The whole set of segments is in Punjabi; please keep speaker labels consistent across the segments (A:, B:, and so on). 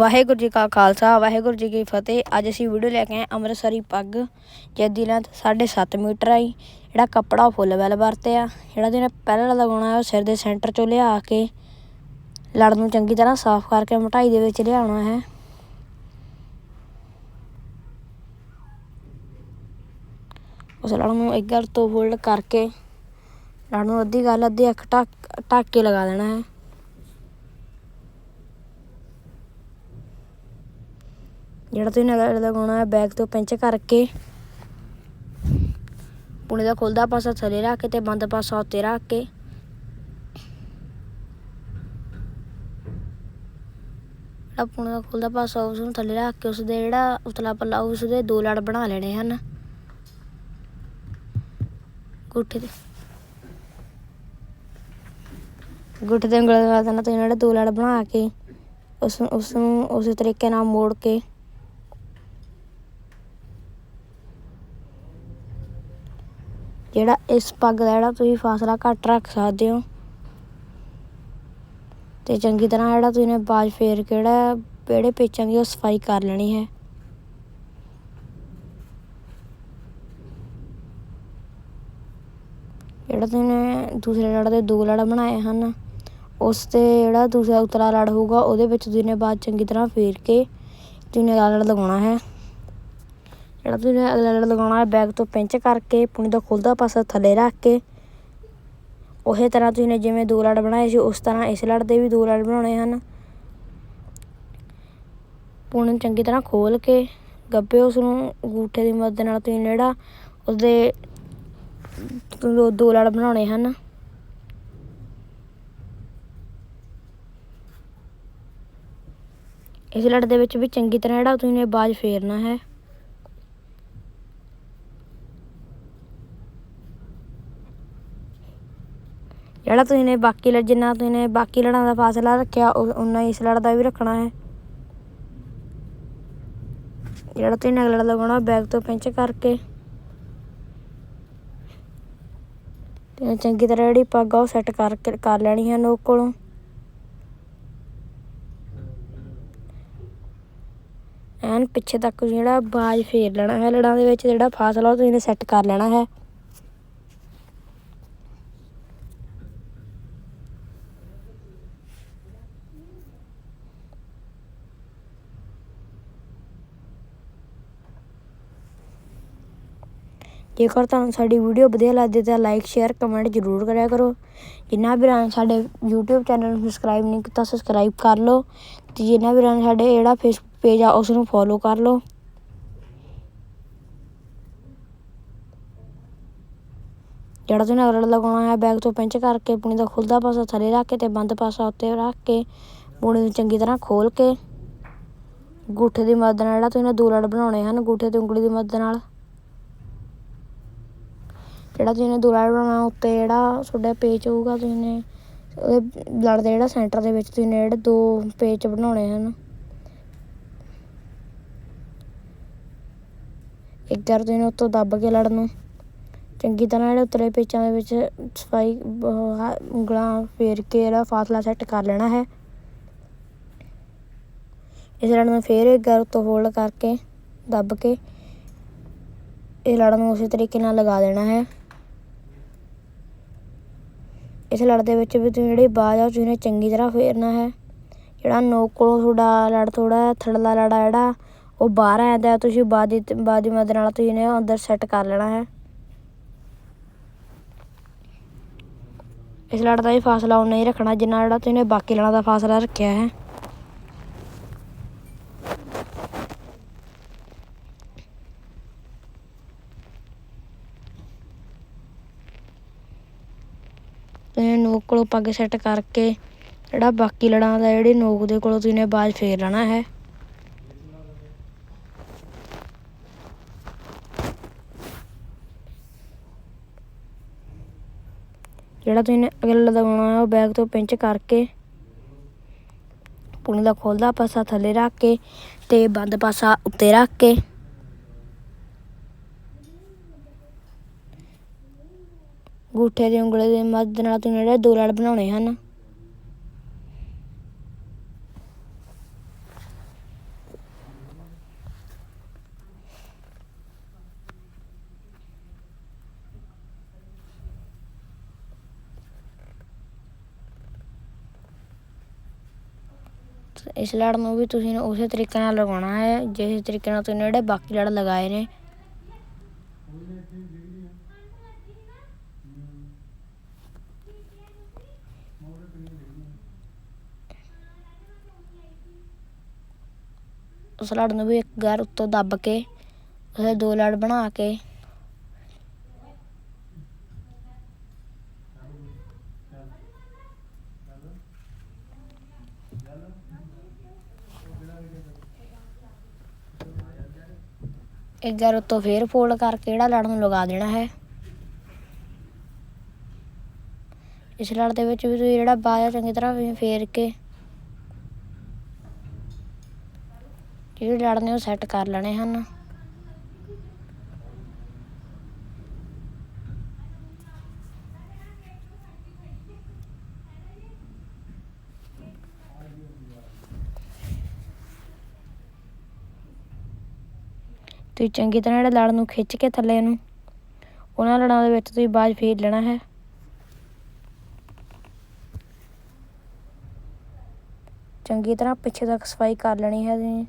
A: ਵਾਹਿਗੁਰੂ ਜੀ ਕਾ ਖਾਲਸਾ, ਵਾਹਿਗੁਰੂ ਜੀ ਕੀ ਫਤਿਹ। ਅੱਜ ਅਸੀਂ ਵੀਡੀਓ ਲੈ ਕੇ ਆਏ ਅੰਮ੍ਰਿਤਸਰੀ ਪੱਗ, ਜਿਹਦੀ ਲੈਂਥ 7.5 ਮੀਟਰ ਆਈ। ਜਿਹੜਾ ਕੱਪੜਾ ਫੁੱਲ ਵੈਲ ਵਰਤਿਆ, ਜਿਹੜਾ ਜਿਹਨੇ ਪਹਿਲਾਂ ਲਗਾਉਣਾ ਹੈ ਉਹ ਸਿਰ ਦੇ ਸੈਂਟਰ ਚੋਂ ਲਿਆ ਕੇ ਲੜ ਨੂੰ ਚੰਗੀ ਤਰ੍ਹਾਂ ਸਾਫ਼ ਕਰਕੇ ਮਟਾਈ ਦੇ ਵਿੱਚ ਲਿਆਉਣਾ ਹੈ। ਉਸ ਲੜ ਨੂੰ ਇੱਕ ਗੱਲ ਤੋਂ ਫੋਲਡ ਕਰਕੇ ਲੜ ਨੂੰ ਅੱਧੀ ਗੱਲ, ਅੱਧੀ ਅੱਖ ਢੱਕ ਢੱਕ ਕੇ ਲਗਾ ਦੇਣਾ ਹੈ। ਜਿਹੜਾ ਤੁਸੀਂ ਨਗਰ ਲਗਾਉਣਾ ਹੈ ਬੈਕ ਤੋਂ ਪਿੰਚ ਕਰਕੇ। ਪੁਣੇ ਦਾ ਖੁੱਲਦਾ ਪਾਸਾ ਥੱਲੇ ਰੱਖ ਕੇ ਤੇ ਬੰਦ ਪਾਸਾ ਉੱਤੇ ਰੱਖ ਕੇ। ਜਿਹੜਾ ਪੁਣੇ ਦਾ ਖੁੱਲਦਾ ਪਾਸਾ, ਉਸ ਨੂੰ ਥੱਲੇ ਰੱਖ ਕੇ ਉਸ ਦੇ ਜਿਹੜਾ ਉਤਲਾ ਪੱਲਾ ਉਸ ਦੇ ਦੋ ਲੜ ਬਣਾ ਲੈਣੇ ਹਨ। ਗੁੱਠੇ ਦੇ। ਗੁੱਠੇ ਦੇ ਉਂਗਲ ਨਾਲ ਤਾਂ ਤੁਸੀਂ ਦੋ ਲੜ ਬਣਾ ਕੇ, ਉਸ ਉਸ ਨੂੰ ਉਸੇ ਤਰੀਕੇ ਨਾਲ ਮੋੜ ਕੇ ਜਿਹੜਾ ਇਸ ਪੱਗ ਦਾ ਜਿਹੜਾ ਤੁਸੀਂ ਫਾਸਲਾ ਘੱਟ ਰੱਖ ਸਕਦੇ ਹੋ। ਤੇ ਚੰਗੀ ਤਰ੍ਹਾਂ ਜਿਹੜਾ ਤੁਸੀਂ ਨੇ ਬਾਜ ਫੇਰ ਕੇ ਜਿਹੜਾ ਪੇਚਾਂ ਦੀ ਉਹ ਸਫ਼ਾਈ ਕਰ ਲੈਣੀ ਹੈ। ਜਿਹੜਾ ਤੁਸੀਂ ਨੇ ਦੂਸਰੇ ਲੜ ਦੇ ਦੋ ਲੜ ਬਣਾਏ ਹਨ, ਉਸ ਤੇ ਜਿਹੜਾ ਦੂਸਰਾ ਉਤਲਾ ਲੜ ਹੋਊਗਾ, ਉਹਦੇ ਵਿੱਚ ਤੁਸੀਂ ਨੇ ਬਾਅਦ ਚੰਗੀ ਤਰ੍ਹਾਂ ਫੇਰ ਕੇ ਤੁਸੀਂ ਨੇ ਲੜ ਲਗਾਉਣਾ ਹੈ। ਜਿਹੜਾ ਤੁਸੀਂ ਅਗਲਾ ਲੜ ਲਗਾਉਣਾ ਹੈ ਬੈਗ ਤੋਂ ਪਿੰਚ ਕਰਕੇ, ਪੁਣੀ ਦਾ ਖੁੱਲਦਾ ਪਾਸਾ ਥੱਲੇ ਰੱਖ ਕੇ। ਉਸੇ ਤਰ੍ਹਾਂ ਤੁਸੀਂ ਨੇ ਜਿਵੇਂ ਦੋ ਲੜ ਬਣਾਏ ਸੀ, ਉਸ ਤਰ੍ਹਾਂ ਇਸ ਲੜ ਦੇ ਵੀ ਦੋ ਲੜ ਬਣਾਉਣੇ ਹਨ। ਪੁਣੀ ਚੰਗੀ ਤਰ੍ਹਾਂ ਖੋਲ ਕੇ ਗੱਬੇ ਉਸ ਨੂੰ, ਅੰਗੂਠੇ ਦੀ ਮਦਦ ਨਾਲ ਤੁਸੀਂ ਜਿਹੜਾ ਉਸਦੇ ਦੋ ਦੋ ਲੜ ਬਣਾਉਣੇ ਹਨ। ਇਸ ਲੜ ਦੇ ਵਿੱਚ ਵੀ ਚੰਗੀ ਤਰ੍ਹਾਂ ਜਿਹੜਾ ਤੁਸੀਂ ਨੇ ਬਾਜ ਫੇਰਨਾ ਹੈ। ਜਿਹੜਾ ਤੁਸੀਂ ਨੇ ਬਾਕੀ ਲੜ ਜਿੰਨਾ ਤੁਸੀਂ ਨੇ ਬਾਕੀ ਲੜਾਂ ਦਾ ਫਾਸਲਾ ਰੱਖਿਆ ਉਨਾ ਇਸ ਲੜ ਦਾ ਵੀ ਰੱਖਣਾ ਹੈ। ਜਿਹੜਾ ਤੁਸੀਂ ਨੇ ਅਗਲਾ ਲਗਾਉਣਾ ਬੈਗ ਤੋਂ ਪਿੰਚ ਕਰਕੇ। ਤੇ ਚੰਗੀ ਤਰ੍ਹਾਂ ਜਿਹੜੀ ਪੱਗ ਆ, ਉਹ ਸੈੱਟ ਕਰਕੇ ਕਰ ਲੈਣੀ ਹੈ ਨੋਕ ਕੋਲੋਂ। ਐਨ ਪਿੱਛੇ ਤੱਕ ਜਿਹੜਾ ਬਾਜ ਫੇਰ ਲੈਣਾ ਹੈ ਲੜਾਂ ਦੇ ਵਿੱਚ, ਜਿਹੜਾ ਫਾਸਲਾ ਉਹ ਤੁਸੀਂ ਨੇ ਸੈੱਟ ਕਰ ਲੈਣਾ ਹੈ। ਜੇਕਰ ਤੁਹਾਨੂੰ ਸਾਡੀ ਵੀਡੀਓ ਵਧੀਆ ਲੱਗਦੀ ਤਾਂ ਲਾਈਕ ਸ਼ੇਅਰ ਕਮੈਂਟ ਜ਼ਰੂਰ ਕਰਿਆ ਕਰੋ। ਜਿੰਨਾ ਵੀ ਰਾਂ ਸਾਡੇ YouTube ਚੈਨਲ ਨੂੰ ਸਬਸਕ੍ਰਾਈਬ ਨਹੀਂ ਕੀਤਾ ਸਬਸਕ੍ਰਾਈਬ ਕਰ ਲਓ ਤੇ ਜਿੰਨਾ ਵੀ ਰਾਂ ਸਾਡੇ ਜਿਹੜਾ ਫੇਸਬੁੱਕ ਪੇਜ ਆ ਉਸ ਨੂੰ ਫੋਲੋ ਕਰ ਲਓ। ਜਿਹੜਾ ਤੁਸੀਂ ਅਗਲਾ ਲਗਾਉਣਾ ਹੈ ਬੈਗ ਤੋਂ ਪਿੰਚ ਕਰਕੇ ਪੁਣੀ ਦਾ ਖੁੱਲਦਾ ਪਾਸਾ ਥੱਲੇ ਰੱਖ ਕੇ ਤੇ ਬੰਦ ਪਾਸਾ ਉੱਤੇ ਰੱਖ ਕੇ ਪੁਣੀ ਨੂੰ ਚੰਗੀ ਤਰ੍ਹਾਂ ਖੋਲ ਕੇ ਗੂਠੇ ਦੀ ਮਦਦ ਨਾਲ, ਜਿਹੜਾ ਤੁਸੀਂ ਦੋ ਲੜ ਬਣਾਉਣੇ ਹਨ, ਗੂਠੇ ਤੇ ਉਂਗਲੀ ਦੀ ਮਦਦ ਨਾਲ। ਜਿਹੜਾ ਤੁਸੀਂ ਨੇ ਦੋ ਬਣਾਉਣਾ ਉੱਤੇ ਜਿਹੜਾ ਤੁਹਾਡਾ ਪੇਚ ਹੋਊਗਾ, ਤੁਸੀਂ ਨੇ ਉਹਦੇ ਲੜ ਦੇ ਜਿਹੜਾ ਸੈਂਟਰ ਦੇ ਵਿੱਚ ਤੁਸੀਂ ਨੇ ਜਿਹੜੇ ਦੋ ਪੇਚ ਬਣਾਉਣੇ ਹਨ। ਇੱਕ ਵਾਰ ਤੁਸੀਂ ਉੱਤੋਂ ਦੱਬ ਕੇ ਲੜ ਨੂੰ। ਚੰਗੀ ਤਰ੍ਹਾਂ ਜਿਹੜੇ ਉਤਲੇ ਪੇਚਾਂ ਦੇ ਵਿੱਚ ਸਫ਼ਾਈ ਉਂਗਲਾਂ ਫੇਰ ਕੇ ਜਿਹੜਾ ਫਾਸਲਾ ਸੈੱਟ ਕਰ ਲੈਣਾ ਹੈ। ਇਸ ਲੜ ਨੂੰ ਫੇਰ ਇੱਕ ਵਾਰ ਉੱਤੋਂ ਹੋਲਡ ਕਰਕੇ ਦੱਬ ਕੇ ਇਹ ਲੜਨ ਨੂੰ ਉਸੇ ਤਰੀਕੇ ਨਾਲ ਲਗਾ ਦੇਣਾ ਹੈ। ਇਸ ਲੜ ਦੇ ਵਿੱਚ ਵੀ ਤੁਸੀਂ ਜਿਹੜੀ ਬਾਜ ਆ ਤੁਸੀਂ ਨੇ ਚੰਗੀ ਤਰ੍ਹਾਂ ਫੇਰਨਾ ਹੈ। ਜਿਹੜਾ ਨੋਕ ਕੋਲੋਂ ਤੁਹਾਡਾ ਲੜ ਥੋੜਾ ਥੜਲਾ ਲੜਾ ਜਿਹੜਾ, ਉਹ ਬਾਹਰ ਆ ਜਾਂਦਾ ਤੁਸੀਂ ਬਾਦ ਦੀ ਬਾਦ ਦੀ ਮਦਦ ਨਾਲ ਤੁਸੀਂ ਨੇ ਅੰਦਰ ਸੈੱਟ ਕਰ ਲੈਣਾ ਹੈ। ਇਸ ਲੜ ਦਾ ਵੀ ਫਾਸਲਾ ਉਨਾ ਹੀ ਰੱਖਣਾ ਜਿੰਨਾ ਜਿਹੜਾ ਤੁਸੀਂ ਨੇ ਬਾਕੀ ਲੜਾਂ ਦਾ ਫਾਸਲਾ ਰੱਖਿਆ ਹੈ ਤੁਸੀਂ ਨੋਕ ਕੋਲੋਂ ਪੱਗ ਸੈੱਟ ਕਰਕੇ, ਜਿਹੜਾ ਬਾਕੀ ਲੜਾਂ ਦਾ ਜਿਹੜੀ ਨੋਕ ਦੇ ਕੋਲੋਂ ਤੁਸੀਂ ਨੇ ਬਾਜ ਫੇਰ ਲੈਣਾ ਹੈ। ਜਿਹੜਾ ਤੁਸੀਂ ਨੇ ਅਗਲਾ ਲਗਾਉਣਾ ਹੈ, ਉਹ ਬੈਗ ਤੋਂ ਪਿੰਚ ਕਰਕੇ ਪੁਣੀ ਦਾ ਖੋਲਦਾ ਪਾਸਾ ਥੱਲੇ ਰੱਖ ਕੇ ਤੇ ਬੰਦ ਪਾਸਾ ਉੱਤੇ ਰੱਖ ਕੇ। ਅੰਗੂਠੇ ਦੀ ਉਂਗਲੇ ਦੇ ਮਦਦ ਨਾਲ ਤੁਸੀਂ ਜਿਹੜੇ ਦੋ ਲੜ ਬਣਾਉਣੇ ਹਨ। ਇਸ ਲੜ ਨੂੰ ਵੀ ਤੁਸੀਂ ਉਸੇ ਤਰੀਕੇ ਨਾਲ ਲਗਾਉਣਾ ਹੈ, ਜਿਸ ਤਰੀਕੇ ਨਾਲ ਤੁਸੀਂ ਜਿਹੜੇ ਬਾਕੀ ਲੜ ਲਗਾਏ ਨੇ। ਉਸ ਲੜ ਨੂੰ ਵੀ ਇੱਕ ਗੈਰ ਉੱਤੋਂ ਦੱਬ ਕੇ, ਉਹਦੇ ਦੋ ਲੜ ਬਣਾ ਕੇ। ਇੱਕ ਗੈਰ ਉੱਤੋਂ ਫੇਰ ਫੋਲਡ ਕਰਕੇ ਜਿਹੜਾ ਲੜ ਨੂੰ ਲਗਾ ਦੇਣਾ ਹੈ। ਇਸ ਲੜ ਦੇ ਵਿੱਚ ਵੀ ਤੁਸੀਂ ਜਿਹੜਾ ਬਾਜਾ ਚੰਗੀ ਤਰ੍ਹਾਂ ਫੇਰ ਕੇ ਜਿਹੜੇ ਲੜ ਨੇ ਉਹ ਸੈੱਟ ਕਰ ਲੈਣੇ ਹਨ। ਤੁਸੀਂ ਚੰਗੀ ਤਰ੍ਹਾਂ ਜਿਹੜੇ ਲੜ ਨੂੰ ਖਿੱਚ ਕੇ ਥੱਲੇ ਨੂੰ, ਉਹਨਾਂ ਲੜਾਂ ਦੇ ਵਿੱਚ ਤੁਸੀਂ ਬਾਜ ਫੇਰ ਲੈਣਾ ਹੈ। ਚੰਗੀ ਤਰ੍ਹਾਂ ਪਿੱਛੇ ਤੱਕ ਸਫ਼ਾਈ ਕਰ ਲੈਣੀ ਹੈ ਤੁਸੀਂ।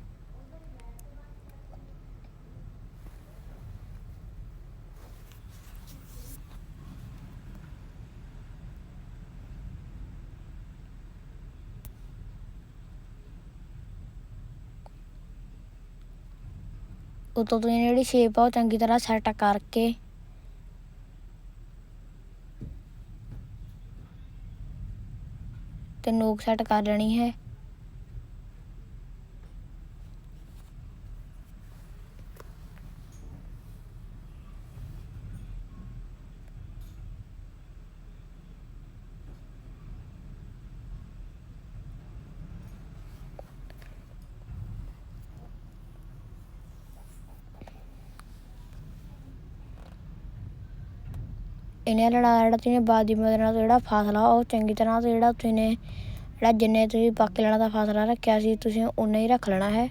A: ਉਤੋਂ ਤੁਸੀਂ ਜਿਹੜੀ ਸ਼ੇਪ ਆ ਉਹ ਚੰਗੀ ਤਰ੍ਹਾਂ ਸੈੱਟ ਕਰਕੇ। ਤੇ ਨੋਕ ਸੈੱਟ ਕਰ ਲੈਣੀ ਹੈ। ਇਹਨੇ ਲੜਾ ਜਿਹੜਾ ਤੁਸੀਂ ਬਾਦ ਮਦਦ ਨਾਲ ਜਿਹੜਾ ਫਾਸਲਾ, ਉਹ ਚੰਗੀ ਤਰ੍ਹਾਂ ਤੇ ਜਿਹੜਾ ਤੁਸੀਂ ਨੇ ਜਿਹੜਾ ਜਿੰਨੇ ਤੁਸੀਂ ਬਾਕੀ ਲੜਾਂ ਦਾ ਫਾਸਲਾ ਰੱਖਿਆ ਸੀ, ਤੁਸੀਂ ਉਨਾ ਹੀ ਰੱਖ ਲੈਣਾ ਹੈ।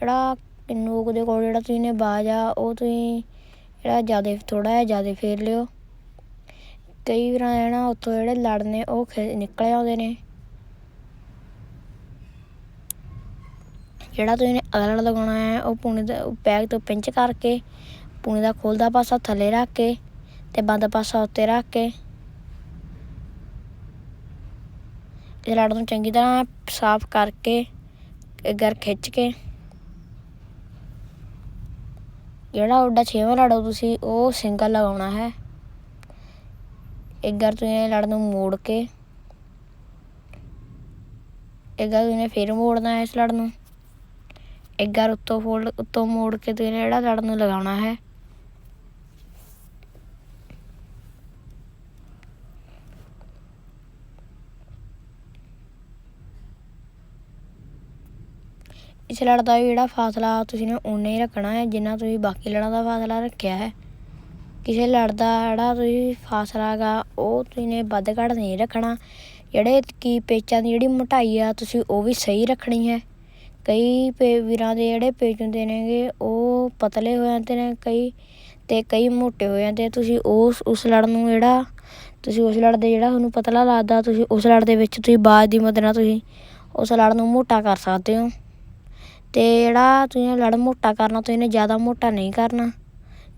A: ਜਿਹੜਾ ਨੋਕ ਦੇ ਕੋਲ ਜਿਹੜਾ ਤੁਸੀਂ ਨੇ ਬਾਜ ਆ, ਉਹ ਤੁਸੀਂ ਜਿਹੜਾ ਜ਼ਿਆਦਾ ਥੋੜਾ ਜਿਹਾ ਜ਼ਿਆਦਾ ਫੇਰ ਲਿਓ। ਕਈ ਵਾਰ ਨਾ, ਉੱਥੋਂ ਜਿਹੜੇ ਲੜ ਨੇ, ਉਹ ਖਿ- ਨਿਕਲ ਆਉਂਦੇ ਨੇ। ਜਿਹੜਾ ਤੁਸੀਂ ਨੇ ਅਗਲਾ ਲਗਾਉਣਾ ਹੈ, ਉਹ ਪੂਣੇ ਦਾ ਬੈਗ ਤੋਂ ਪਿੰਚ ਕਰਕੇ ਪੂਣੀ ਦਾ ਖੋਲਦਾ ਪਾਸਾ ਥੱਲੇ ਰੱਖ ਕੇ ਤੇ ਬੰਦ ਪਾਸਾ ਉੱਤੇ ਰੱਖ ਕੇ। ਇਹ ਲੜ ਨੂੰ ਚੰਗੀ ਤਰ੍ਹਾਂ ਸਾਫ਼ ਕਰਕੇ ਗਰ ਖਿੱਚ ਕੇ। ਜਿਹੜਾ ਉਹਦਾ ਛੇਵਾਂ ਲੜੋ ਤੁਸੀਂ, ਉਹ ਸਿੰਗਲ ਲਗਾਉਣਾ ਹੈ। ਇੱਕ ਗਰ ਤੁਸੀਂ ਲੜ ਨੂੰ ਮੋੜ ਕੇ, ਇੱਕ ਗਰ ਤੁਸੀਂ ਫੇਰ ਮੋੜਨਾ ਹੈ ਇਸ ਲੜ ਨੂੰ। ਇੱਕ ਗਰ ਉੱਤੋਂ ਫੋਲਡ, ਉੱਤੋਂ ਮੋੜ ਕੇ ਤੁਸੀਂ ਜਿਹੜਾ ਲੜ ਨੂੰ ਲਗਾਉਣਾ ਹੈ। ਇਸ ਲੜ ਦਾ ਵੀ ਜਿਹੜਾ ਫਾਸਲਾ ਤੁਸੀਂ ਨੇ ਉਨਾ ਹੀ ਰੱਖਣਾ ਹੈ, ਜਿੰਨਾ ਤੁਸੀਂ ਬਾਕੀ ਲੜਾਂ ਦਾ ਫਾਸਲਾ ਰੱਖਿਆ ਹੈ। ਕਿਸੇ ਲੜ ਦਾ ਜਿਹੜਾ ਤੁਸੀਂ ਫਾਸਲਾ ਗਾ, ਉਹ ਤੁਸੀਂ ਨੇ ਵੱਧ ਘੱਟ ਨਹੀਂ ਰੱਖਣਾ। ਜਿਹੜੇ ਕੀ ਪੇਚਾਂ ਦੀ ਜਿਹੜੀ ਮੋਟਾਈ ਆ, ਤੁਸੀਂ ਉਹ ਵੀ ਸਹੀ ਰੱਖਣੀ ਹੈ। ਕਈ ਪੇ ਵੀਰਾਂ ਦੇ ਜਿਹੜੇ ਪੇਚ ਹੁੰਦੇ ਨੇਗੇ, ਉਹ ਪਤਲੇ ਹੋ ਜਾਂਦੇ ਨੇ ਕਈ ਤੇ ਕਈ ਮੋਟੇ ਹੋ ਜਾਂਦੇ ਤੁਸੀਂ ਉਸ ਉਸ ਲੜ ਨੂੰ ਜਿਹੜਾ, ਤੁਸੀਂ ਉਸ ਲੜ ਦੇ ਜਿਹੜਾ ਤੁਹਾਨੂੰ ਪਤਲਾ ਲੱਗਦਾ, ਤੁਸੀਂ ਉਸ ਲੜ ਦੇ ਵਿੱਚ ਤੁਸੀਂ ਬਾਜ ਦੀ ਮਦਦ ਨਾਲ ਤੁਸੀਂ ਉਸ ਲੜ ਨੂੰ ਮੋਟਾ ਕਰ ਸਕਦੇ ਹੋ। ਅਤੇ ਜਿਹੜਾ ਤੁਸੀਂ ਲੜ ਮੋਟਾ ਕਰਨਾ, ਤੁਸੀਂ ਨੇ ਜ਼ਿਆਦਾ ਮੋਟਾ ਨਹੀਂ ਕਰਨਾ।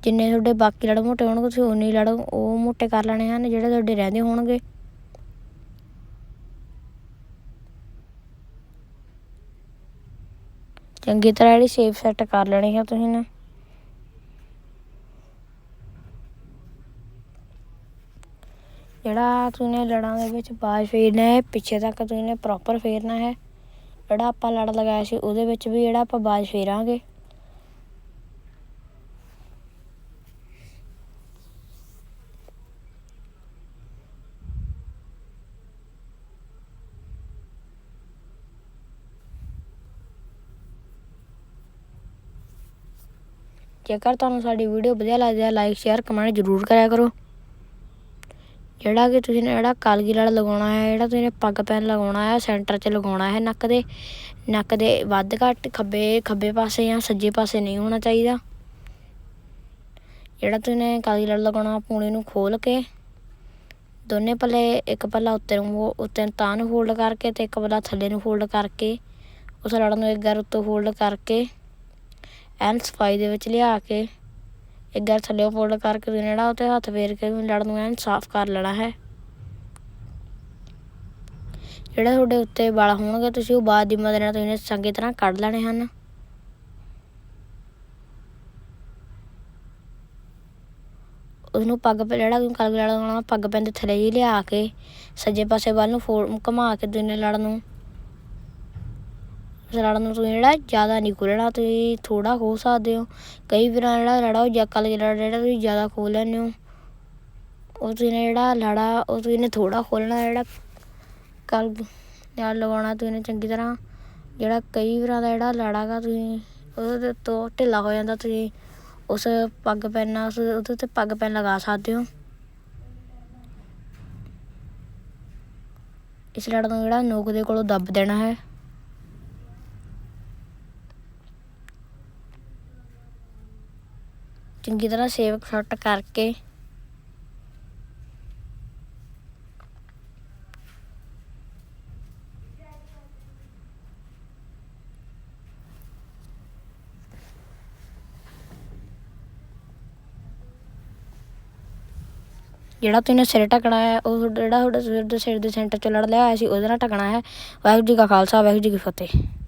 A: ਜਿੰਨੇ ਤੁਹਾਡੇ ਬਾਕੀ ਲੜ ਮੋਟੇ ਹੋਣਗੇ, ਤੁਸੀਂ ਉਨੇ ਲੜ ਉਹ ਮੋਟੇ ਕਰ ਲੈਣੇ ਹਨ, ਜਿਹੜੇ ਤੁਹਾਡੇ ਰਹਿੰਦੇ ਹੋਣਗੇ। ਚੰਗੀ ਤਰ੍ਹਾਂ ਜਿਹੜੀ ਸ਼ੇਪ ਸੈੱਟ ਕਰ ਲੈਣੀ ਹੈ ਤੁਸੀਂ ਨੇ ਜਿਹੜਾ ਤੁਸੀਂ ਨੇ ਲੜਾਂ ਦੇ ਵਿੱਚ ਬਾਜ ਫੇਰਨਾ ਹੈ, ਪਿੱਛੇ ਤੱਕ ਤੁਸੀਂ ਨੇ ਪ੍ਰੋਪਰ ਫੇਰਨਾ ਹੈ। ਜਿਹੜਾ ਆਪਾਂ ਲੜ ਲਗਾਇਆ ਸੀ, ਉਹਦੇ ਵਿੱਚ ਵੀ ਜਿਹੜਾ ਆਪਾਂ ਬਾਜ ਫੇਰਾਂਗੇ। ਜੇਕਰ ਤੁਹਾਨੂੰ ਸਾਡੀ ਵੀਡੀਓ ਵਧੀਆ ਲੱਗਦੀ ਹੈ, ਲਾਈਕ, ਸ਼ੇਅਰ, ਕਮੈਂਟ ਜ਼ਰੂਰ ਕਰਿਆ ਕਰੋ। ਜਿਹੜਾ ਕਿ ਤੁਸੀਂ ਨੇ ਜਿਹੜਾ ਕਲਗੀ ਲੜ ਲਗਾਉਣਾ ਹੈ, ਜਿਹੜਾ ਤੁਸੀਂ ਨੇ ਪੱਗ ਪੈਨ ਲਗਾਉਣਾ ਹੈ, ਸੈਂਟਰ 'ਚ ਲਗਾਉਣਾ ਹੈ, ਨੱਕ ਦੇ ਨੱਕ ਦੇ ਵੱਧ ਘੱਟ ਖੱਬੇ ਖੱਬੇ ਪਾਸੇ ਜਾਂ ਸੱਜੇ ਪਾਸੇ ਨਹੀਂ ਹੋਣਾ ਚਾਹੀਦਾ। ਜਿਹੜਾ ਤੁਸੀਂ ਨੇ ਕਲਗੀ ਲੜ ਲਗਾਉਣਾ, ਪੂਣੀ ਨੂੰ ਖੋਲ ਕੇ ਦੋਨੇ ਪੱਲੇ, ਇੱਕ ਪੱਲਾ ਉੱਤੇ ਨੂੰ ਉੱਤੇ ਤਾਂ ਨੂੰ ਫੋਲਡ ਕਰਕੇ ਤੇ ਇੱਕ ਪੱਲਾ ਥੱਲੇ ਨੂੰ ਫੋਲਡ ਕਰਕੇ, ਉਸ ਲੜ ਨੂੰ ਇੱਕ ਗਰ ਉੱਤੋਂ ਫੋਲਡ ਕਰਕੇ ਐਨ ਸਫ਼ਾਈ ਦੇ ਵਿੱਚ ਲਿਆ ਕੇ ਇੱਕ ਗਰ ਥੱਲੇ ਫੋਲਡ ਕਰਕੇ ਜਿਹੜਾ ਉੱਤੇ ਹੱਥ ਫੇਰ ਕੇ ਲੜ ਨੂੰ ਐਨ ਸਾਫ਼ ਕਰ ਲੈਣਾ ਹੈ। ਜਿਹੜੇ ਤੁਹਾਡੇ ਉੱਤੇ ਵਾਲ ਹੋਣਗੇ, ਤੁਸੀਂ ਉਹ ਬਾਅਦ ਦੀ ਮਦਦ ਨਾਲ ਤੁਸੀਂ ਚੰਗੀ ਤਰ੍ਹਾਂ ਕੱਢ ਲੈਣੇ ਹਨ। ਉਹਨੂੰ ਪੱਗ ਪੇ, ਜਿਹੜਾ ਕਲਗ ਲੜ ਪੱਗ ਪੈਨ ਥੱਲੇ ਹੀ ਲਿਆ ਕੇ, ਸੱਜੇ ਪਾਸੇ ਵੱਲ ਨੂੰ ਫੋੜ ਘੁਮਾ ਕੇ ਦੂਨੇ ਲੜ ਨੂੰ। ਉਸ ਲੜ ਨੂੰ ਤੁਸੀਂ ਜਿਹੜਾ ਜ਼ਿਆਦਾ ਨਹੀਂ ਖੋਲਣਾ, ਤੁਸੀਂ ਥੋੜਾ ਖੋਲ ਸਕਦੇ ਹੋ। ਕਈ ਵਾਰ ਜਿਹੜਾ ਲੜਾ ਉਹ ਜਾਂ ਕਲਗ ਲੜ ਜਿਹੜਾ ਤੁਸੀਂ ਜ਼ਿਆਦਾ ਖੋਲ ਲੈਂਦੇ ਹੋ। ਉਹ ਤੁਸੀਂ ਨੇ ਜਿਹੜਾ ਲੜਾ, ਉਹ ਤੁਸੀਂ ਨੇ ਥੋੜਾ ਖੋਲਣਾ ਜਿਹੜਾ ਕਲਗ ਨਾਲ ਲਗਾਉਣਾ ਤੁਸੀਂ ਨੇ ਚੰਗੀ ਤਰ੍ਹਾਂ। ਜਿਹੜਾ ਕਈ ਵਾਰਾਂ ਦਾ ਜਿਹੜਾ ਲੜਾ ਗਾ ਤੁਸੀਂ, ਉਹਦੇ ਤੋਂ ਢਿੱਲਾ ਹੋ ਜਾਂਦਾ ਤੁਸੀਂ। ਉਸ ਪੱਗ ਪੈਨ ਨਾਲ ਉਸ ਉਹਦੇ ਤੇ ਪੱਗ ਪੈਨ ਲਗਾ ਸਕਦੇ ਹੋ। ਇਸ ਲੜ ਨੂੰ ਜਿਹੜਾ ਨੋਕ ਦੇ ਕੋਲੋਂ ਦੱਬ ਦੇਣਾ ਹੈ। ਚੰਗੀ ਤਰ੍ਹਾਂ ਸੇਵ ਸੱਟ ਕਰਕੇ। ਜਿਹੜਾ ਤੁਸੀਂ ਸਿਰ ਢਕਣਾ ਹੈ, ਉਹ ਜਿਹੜਾ ਤੁਹਾਡੇ ਸਿਰ ਦੇ ਸਿਰ ਦੇ ਸੈਂਟਰ ਚ ਲੜ ਲਿਆ ਹੋਇਆ ਸੀ, ਉਹਦੇ ਨਾਲ ਢਕਣਾ ਹੈ। ਵਾਹਿਗੁਰੂ ਜੀ ਕਾ ਖਾਲਸਾ, ਵਾਹਿਗੁਰੂ ਜੀ ਕੀ ਫਤਿਹ।